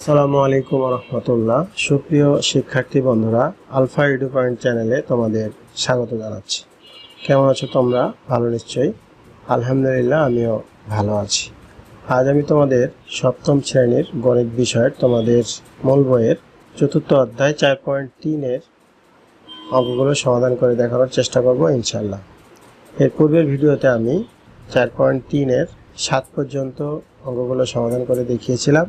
আসসালামু আলাইকুম রহমতুল্লাহ সুপ্রিয় শিক্ষার্থী বন্ধুরা, আলফা এডু পয়েন্ট চ্যানেলে তোমাদের স্বাগত জানাচ্ছি। কেমন আছো তোমরা? ভালো নিশ্চয়ই। আলহামদুলিল্লাহ, আমিও ভালো আছি। আজ আমি তোমাদের সপ্তম শ্রেণির গণিত বিষয়ের তোমাদের মূল বইয়ের চতুর্থ অধ্যায় চার পয়েন্ট তিনের অঙ্কগুলো সমাধান করে দেখানোর চেষ্টা করব ইনশাল্লাহ এর পূর্বের ভিডিওতে আমি চার পয়েন্ট তিনের সাত পর্যন্ত অঙ্কগুলো সমাধান করে দেখিয়েছিলাম।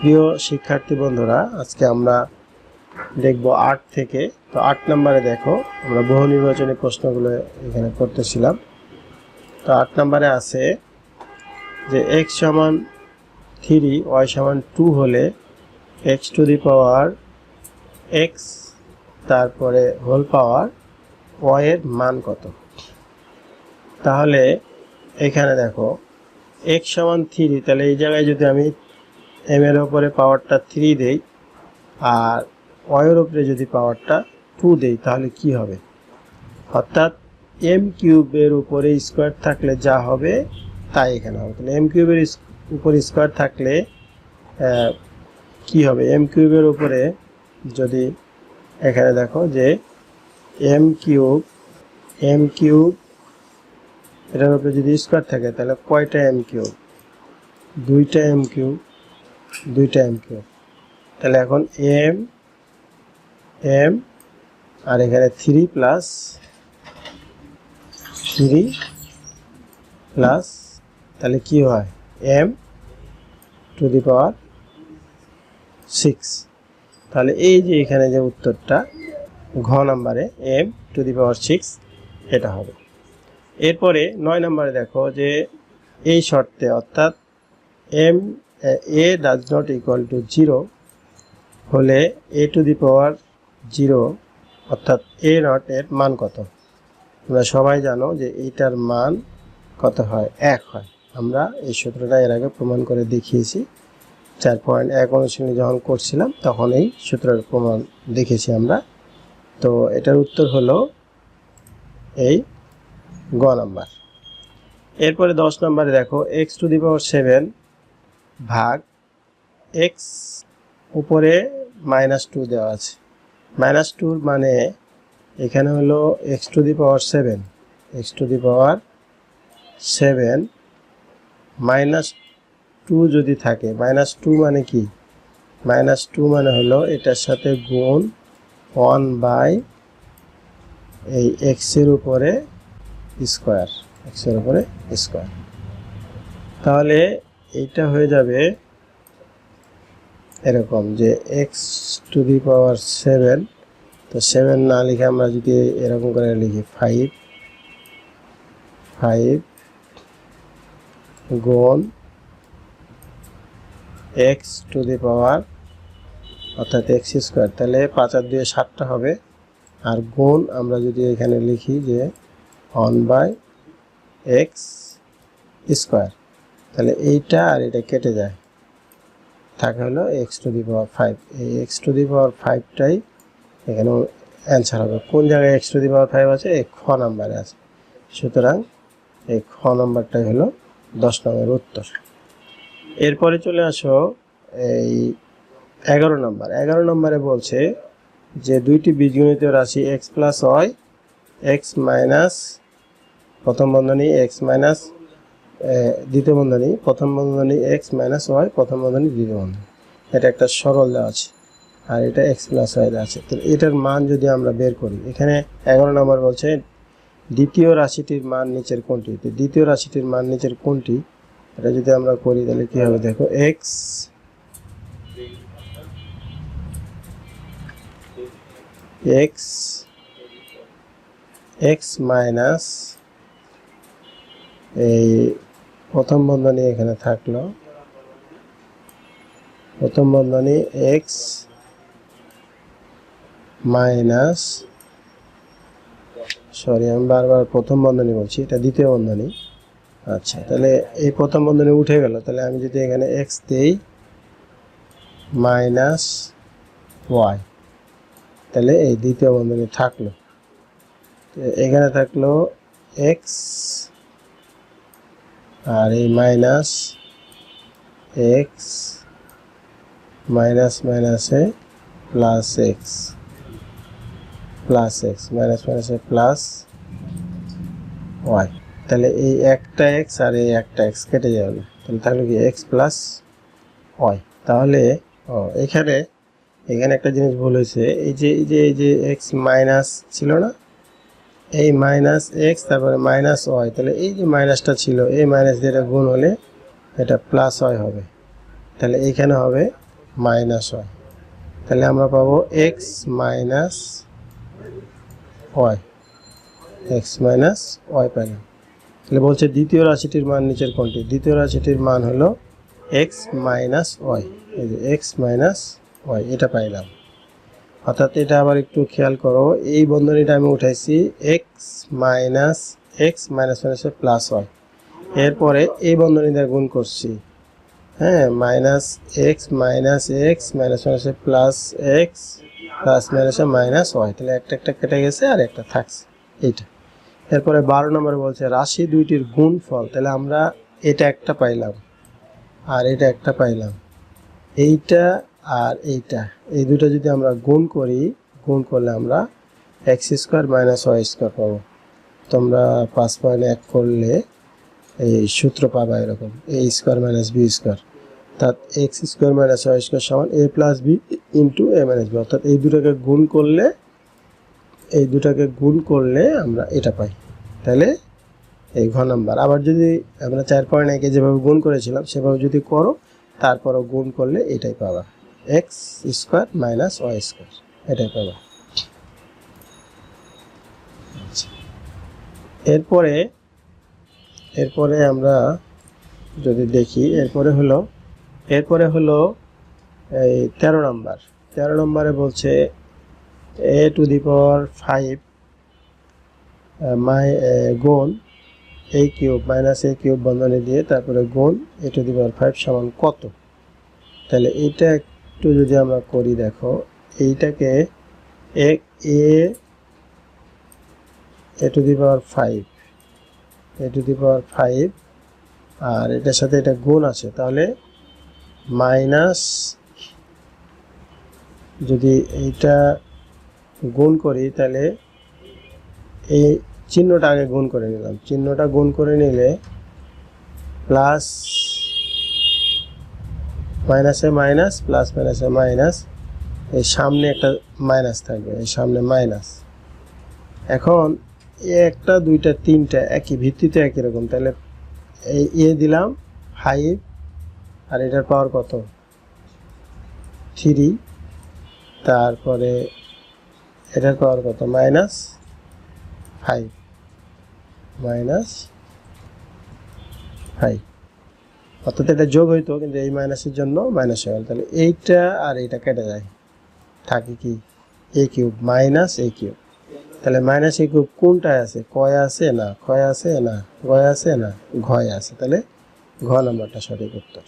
প্রিয় শিক্ষার্থী বন্ধুরা, আজকে আমরা দেখব আট থেকে, তো আট নম্বরে দেখো, আমরা বহু নির্বাচনী প্রশ্নগুলো এখানে করতেছিলাম। তো আট নম্বরে আছে যে এক্স সমান থ্রি ওয়াই সমান টু হলে X to the power X তারপরে হোল পাওয়ার ওয়াই এর মান কত? তাহলে এখানে দেখো এক্স সমান থ্রি তাহলে এই জায়গায় যদি আমি এম এর ওপরে পাওয়ারটা থ্রি দেই আর ওয়ের ওপরে যদি পাওয়ারটা টু দেই, তাহলে কি হবে? অর্থাৎ এম কিউবের উপরে স্কোয়ার থাকলে যা হবে, তাই এখানে হবে। তাহলে এম কিউবের উপরে স্কোয়ার থাকলে কি হবে? এম কিউবের উপরে যদি এখানে দেখো যে এম কিউব এম কিউব এটার উপরে যদি স্কোয়ার থাকে, তাহলে কয়টা এম কিউব দুইটা এম কিউব দুইটা এম কিউব তাহলে এখন এম এম আর এখানে থ্রি প্লাস থ্রি প্লাস তাহলে কি হয়? M to the power six তাহলে এই যে এখানে যে উত্তরটা, ঘ নাম্বারে M to the power six এটা হবে। এরপরে নয় নম্বরে দেখো যে এই শর্তে অর্থাৎ M A does not equal to zero হলে এ টু দি পাওয়ার জিরো অর্থাৎ এ নট এর মান কত? তোমরা সবাই জানো যে এইটার মান কত হয়? এক হয়। আমরা এই সূত্রটা এর আগে প্রমাণ করে দেখিয়েছি। চার পয়েন্ট এক অনুশীলনী যখন করছিলাম, তখন এই সূত্রের প্রমাণ দেখেছি আমরা। তো এটার উত্তর হলো এই গ নাম্বার এরপরে দশ নম্বরে দেখো X to the power seven ভাগ এক্স উপরে মাইনাস টু দেওয়া আছে। মাইনাস টুর মানে এখানে হলো X to the power seven X to the power seven minus two যদি থাকে মাইনাস টু মানে কি? মাইনাস টু মানে হলো এটার সাথে গুণ ওয়ান বাই এই এক্সের উপরে স্কোয়ার এক্সের উপরে স্কোয়ার তাহলে এইটা হয়ে যাবে এরকম যে X to the power seven তো সেভেন না লিখে আমরা যদি এরকম করে লিখি ফাইভ ফাইভ গুণ এক্স টু দি পাওয়ার অর্থাৎ এক্স স্কোয়ার তাহলে পাঁচ আর দুয়ে সাতটা হবে। আর গুণ আমরা যদি এখানে লিখি যে ওয়ান বাই এক্স স্কোয়ার তাহলে এইটা আর এটা কেটে যায়। থাকে হলো X to the power five এই এক্স টু দি পাওয়ার ফাইভটাই এখানে অ্যান্সার হবে। কোন জায়গায় X to the power five আছে? এই খ নাম্বারে আছে। সুতরাং এই খ নাম্বারটাই হলো দশ নম্বরের উত্তর। এরপরে চলে আসো এই এগারো নম্বর এগারো নম্বরে বলছে যে দুইটি বীজগণিত রাশি X plus Y X minus প্রথম বন্ধনী এক্স মাইনাস দ্বিতীয় বন্ধনী, প্রথম বন্ধনী এক্স মাইনাস ওয়াই প্রথম বন্ধনী দ্বিতীয় বন্ধনী। এটা একটা সরল দেওয়া আছে। আর এটা এক্স প্লাস ওয়াই দেওয়া আছে। তো এটার মান যদি আমরা বের করি, এখানে এগারো নম্বর বলছে, দ্বিতীয় রাশিটির মান নিচের কোনটি? তো দ্বিতীয় রাশিটির মান নিচের কোনটি? এটা যদি আমরা করি, তাহলে কী হবে? দেখো এক্স এক্স এক্স মাইনাস এই প্রথম বন্ধনী এখানে থাকল। প্রথম বন্ধনী এক্স মাইনাস, সরি, আমি বারবার প্রথম বন্ধনী বলছি, এটা দ্বিতীয় বন্ধনী। আচ্ছা তাহলে এই প্রথম বন্ধনী উঠে গেল, তাহলে আমি যদি এখানে এক্স দেই, মাইনাস ওয়াই তাহলে এই দ্বিতীয় বন্ধনী থাকল। এখানে থাকল এক্স আর এই মাইনাস এক্স মাইনাস মাইনাসে plus X plus X minus মাইনাসে প্লাস ওয়াই তাহলে এই একটা এক্স আর এই একটা এক্স কেটে যাবে তাহলে থাকল কি এক্স প্লাস ওয়াই তাহলে, ও, এখানে এখানে একটা জিনিস ভুল হয়েছে। এই যে এই যে এই যে এক্স মাইনাস ছিল না? এই মাইনাস এক্স তারপরে মাইনাস ওয়াই তাহলে এই যে মাইনাসটা ছিল, এই মাইনাস দিয়ে গুণ হলে এটা প্লাস ওয়াই হবে। তাহলে এইখানে হবে মাইনাস ওয়াই তাহলে আমরা পাবো X minus Y X minus Y পাইলাম। তাহলে বলছে দ্বিতীয় রাশিটির মান নিচের কোনটি? দ্বিতীয় রাশিটির মান হলো এক্স মাইনাস ওয়াই এই যে এক্স মাইনাস ওয়াই এটা পাইলাম। অর্থাৎ এটা আবার একটু খেয়াল করো, এই বন্ধনীটা আমি উঠাইছি এক্স মাইনাস এক্স মাইনাস মাইনাসে প্লাস ওয়াই এরপরে এই বন্ধনী দিয়ে গুণ করছি হ্যাঁ minus X minus X minus মাইনাসে প্লাস এক্স প্লাস মাইনাসে মাইনাস ওয়াই তাহলে একটা একটা কেটে গেছে আর একটা থাকছে, এইটা। এরপরে বারো নম্বরে বলছে রাশি দুইটির গুণ ফল তাহলে আমরা এটা একটা পাইলাম, আর এটা একটা পাইলাম। এইটা আর এইটা, এই দুটো যদি আমরা গুণ করি, গুণ করলে আমরা X square minus Y square পাবো। তোমরা পাঁচ পয়েন্ট এক করলে এই সূত্র পাবা এরকম A square minus B square অর্থাৎ X square minus Y square সমান A plus B into A minus B অর্থাৎ এই দুটোকে গুণ করলে, এই দুটাকে গুণ করলে আমরা এটা পাই। তাহলে এই ঘ নাম্বার। আবার যদি আমরা চার পয়েন্ট একে যেভাবে গুণ করেছিলাম, সেভাবে যদি করো, তারপরও গুণ করলে এটাই পাবা। X square minus Y square, এটাই পাবা। আচ্ছা। এরপরে এরপরে আমরা যদি দেখি, এরপরে হলো এরপরে হলো এই তেরো নম্বর। তেরো নম্বরে বলছে a to the power five মাই গুণ এই কিউব মাইনাস এ কিউব বন্ধনী দিয়ে তারপরে গুণ এ টু দি পাওয়ার ফাইভ সমান কত? তাহলে এইটা একটু যদি আমরা করি, দেখো, এইটাকে A A A to the power five, A to the power five, আর এটার সাথে এটা গুণ আছে, তাহলে মাইনাস যদি এইটা গুণ করি, তাহলে এই চিহ্নটা আগে গুণ করে নিলাম। চিহ্নটা গুণ করে নিলে প্লাস মাইনাসে মাইনাস প্লাস মাইনাসে মাইনাস এই সামনে একটা মাইনাস থাকবে, এই সামনে মাইনাস এখন একটা, দুইটা, তিনটা একই, ভিত্তিতে একই রকম। তাহলে এই এ দিলাম ফাইভ আর এটার পাওয়ার কত? থ্রি তারপরে এটার পাওয়ার কত? মাইনাস ফাইভ মাইনাস ফাইভ অর্থাৎ এটা যোগ হইতো, কিন্তু এই মাইনাসের জন্য মাইনাস হয়ে গেল। তাহলে এইটা আর এইটা কেটে যায়। থাকে কি? A cube minus A cube. তাহলে মাইনাস এ কিউব কোনটায় আছে? কয় আছে না? ক্ষয় আছে না? গয় আছে না? ঘয় আছে। তাহলে ঘ নাম্বারটা সঠিক উত্তর।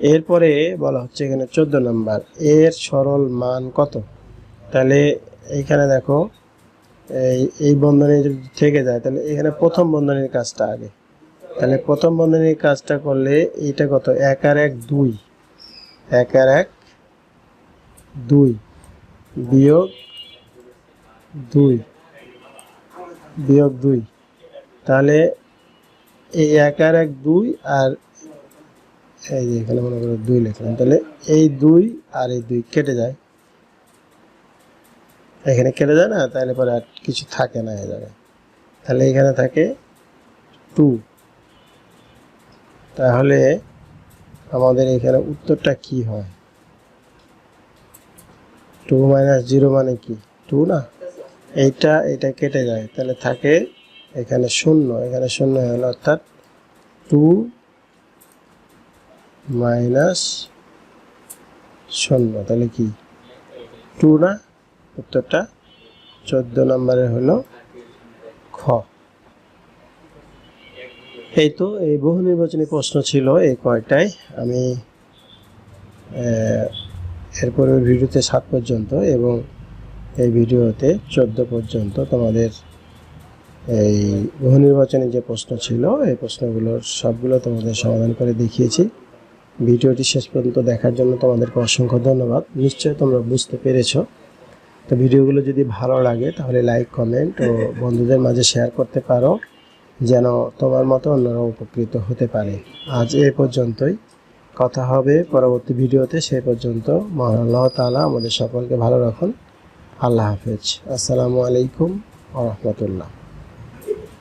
এরপরে বলা হচ্ছে এখানে চোদ্দ নাম্বার। এর সরল মান কত? তাহলে এইখানে দেখো, এই এই বন্ধনী যদি থেকে যায়, তাহলে এখানে প্রথম বন্ধনীর কাজটা আগে। তাহলে প্রথম বন্ধনীর কাজটা করলে এটা কত? এক আর এক, দুই। এক আর এক, দুই। বিয়োগ দুই। বিয়োগ দুই। তাহলে এই এক আর এক, দুই আর এই যে এখানে মনে করো দুই লিখলাম। তাহলে এই দুই আর এই দুই কেটে যায়। এখানে কেটে যায় না? তাহলে পরে আর কিছু থাকে না এই জায়গায়। তাহলে এখানে থাকে টু তাহলে আমাদের এখানে উত্তরটা কি হয়? টু মাইনাস জিরো মানে কি? টু না? এইটা এটা কেটে যায়। তাহলে থাকে এখানে শূন্য। এখানে শূন্য হলো অর্থাৎ টু মাইনাস শূন্য। তাহলে কি? টু না? উত্তরটা চোদ্দ নম্বরে হলো খ এই তো, এই বহু নির্বাচনী প্রশ্ন ছিল এই কয়টাই আমি এরপরে ভিডিওতে সাত পর্যন্ত এবং এই ভিডিওতে চোদ্দ পর্যন্ত তোমাদের এই বহু নির্বাচনী যে প্রশ্ন ছিল, এই প্রশ্নগুলোর সবগুলো তোমাদের সমাধান করে দেখিয়েছি। ভিডিওটি শেষ পর্যন্ত দেখার জন্য তোমাদেরকে অসংখ্য ধন্যবাদ। নিশ্চয়ই তোমরা বুঝতে পেরেছ। তো ভিডিওগুলো যদি ভালো লাগে তাহলে লাইক, কমেন্ট ও বন্ধুদের মাঝে শেয়ার করতে পারো। যেন তোমার মতো অন্যরা উপকৃত হতে পারে। আজ এ পর্যন্তই। কথা হবে পরবর্তী ভিডিওতে। সে পর্যন্ত মহান আল্লাহ তাআলা আমাদের সকলকে ভালো রাখুন। আল্লাহ হাফেজ। আসসালামু আলাইকুম রহমতুল্লাহ।